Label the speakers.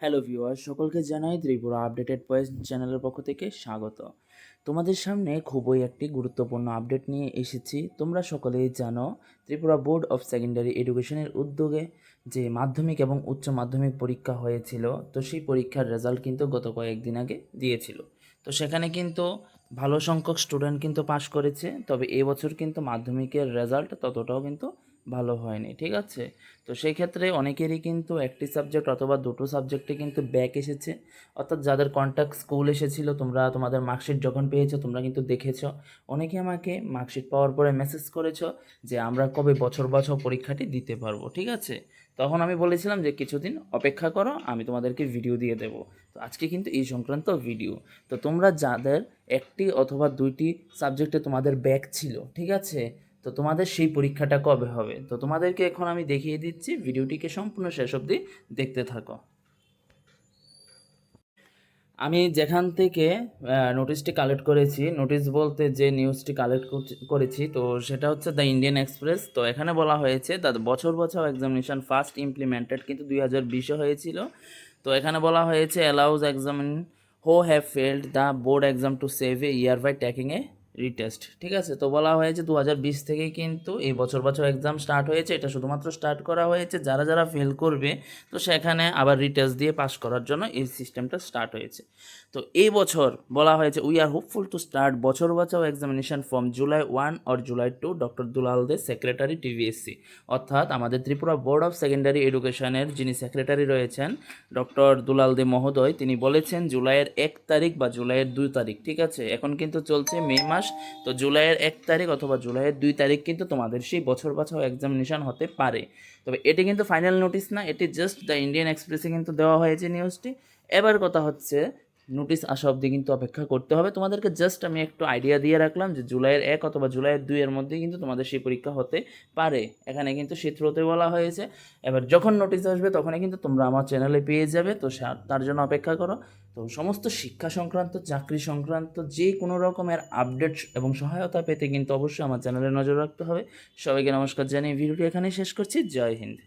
Speaker 1: Hello viewer সকলকে জানাই Tripura updated point চ্যানেলের পক্ষ থেকে স্বাগত। তোমাদের সামনে খুবই একটি গুরুত্বপূর্ণ আপডেট নিয়ে এসেছি। তোমরা সকলেই জানো ত্রিপুরা বোর্ড অফ সেকেন্ডারি এডুকেশনের উদ্যোগে যে মাধ্যমিক এবং উচ্চ মাধ্যমিক পরীক্ষা হয়েছিল, তো সেই পরীক্ষার রেজাল্ট কিন্তু গত কয়েকদিন আগে দিয়েছিল। তো সেখানে কিন্তু ভালো সংখ্যক স্টুডেন্ট কিন্তু পাশ করেছে, তবে এবছর কিন্তু মাধ্যমিকের রেজাল্ট ততটাও কিন্তু ভালো হয়নি, ঠিক আছে? তো সেই ক্ষেত্রে অনেকেরই কিন্তু একটি সাবজেক্ট অথবা দুটো সাবজেক্টে কিন্তু ব্যাক এসেছে। অর্থাৎ যাদের কন্ট্যাক্ট স্কুল এসেছিল, তোমরা তোমাদের মার্কশিট যখন পেয়েছ, তোমরা কিন্তু দেখেছ। অনেকে আমাকে মার্কশিট পাওয়ার পরে মেসেজ করেছ যে, আমরা কবে বছর বছর পরীক্ষাটি দিতে পারব? ঠিক আছে? তখন আমি বলেছিলাম যে, কিছুদিন অপেক্ষা করো, আমি তোমাদেরকে ভিডিও দিয়ে দেবো। তো আজকে কিন্তু এই সংক্রান্ত ভিডিও তো তোমরা যাদের একটি অথবা দুইটি সাবজেক্টে তোমাদের ব্যাক ছিল, ঠিক আছে? তো তোমাদের সেই পরীক্ষাটা কবে হবে? তো তোমাদেরকে এখন আমি দেখিয়ে দিচ্ছি, ভিডিওটিকে সম্পূর্ণ শেষ অবধি দেখতে থাকো। আমি যেখান থেকে নোটিশটি কালেক্ট করেছি নোটিশ বলতে যে নিউজটি কালেক্ট করেছি তো সেটা হচ্ছে দ্য ইন্ডিয়ান এক্সপ্রেস তো এখানে বলা হয়েছে দ্য বছর বছর এক্সামিনেশন ফার্স্ট ইমপ্লিমেন্টেড কিন্তু দুই হাজার বিশে হয়েছিল। তো এখানে বলা হয়েছে allows examinee who have failed the board exam to save a year by taking a retest ঠিক আছে? তো বলা হয়েছে দু হাজার বিশ থেকে কিন্তু এই বছর বছর এক্সাম স্টার্ট হয়েছে। এটা শুধুমাত্র স্টার্ট করা হয়েছে। যারা যারা ফেল করবে, তো সেখানে আবার রিটেস্ট দিয়ে পাস করার জন্য এই সিস্টেমটা স্টার্ট হয়েছে। তো এই বছর বলা হয়েছে we are hopeful to start বছর বছর examination from July one or July two doctor Dulal De secretary TBSE অর্থাৎ আমাদের ত্রিপুরা বোর্ড অফ সেকেন্ডারি এডুকেশনের যিনি সেক্রেটারি রয়েছেন ডক্টর দুলাল দে মহোদয়, তিনি বলেছেন জুলাইয়ের এক তারিখ বা জুলাইয়ের দুই তারিখ, ঠিক আছে? এখন কিন্তু চলছে মে মাস তো জুলাইয়ের এক তারিখ অথবা জুলাইয়ের দুই তারিখ কিন্তু তোমাদের সেই বছর বছর এক্সামিনেশন হতে পারে। তবে এটি কিন্তু ফাইনাল নোটিশ না, এটি জাস্ট দ্য ইন্ডিয়ান এক্সপ্রেসে কিন্তু দেওয়া হয়েছে নিউজটি এবার কথা হচ্ছে নোটিশ আসা অবধি কিন্তু অপেক্ষা করতে হবে। তোমাদেরকে জাস্ট আমি একটু আইডিয়া দিয়ে রাখলাম যে জুলাইয়ের এক অথবা জুলাইয়ের দুইয়ের মধ্যে কিন্তু তোমাদের সেই পরীক্ষা হতে পারে। এখানে কিন্তু সূত্রতে বলা হয়েছে। এবার যখন নোটিশ আসবে তখনই কিন্তু তোমরা আমার চ্যানেলে পেয়ে যাবে। তো তার জন্য অপেক্ষা করো। তো সমস্ত শিক্ষা সংক্রান্ত, চাকরি সংক্রান্ত যে কোনো রকমের আপডেট এবং সহায়তা পেতে কিন্তু অবশ্যই আমার চ্যানেলে নজর রাখতে হবে। সবাইকে নমস্কার জানিয়ে ভিডিওটি এখানেই শেষ করছি। জয় হিন্দ।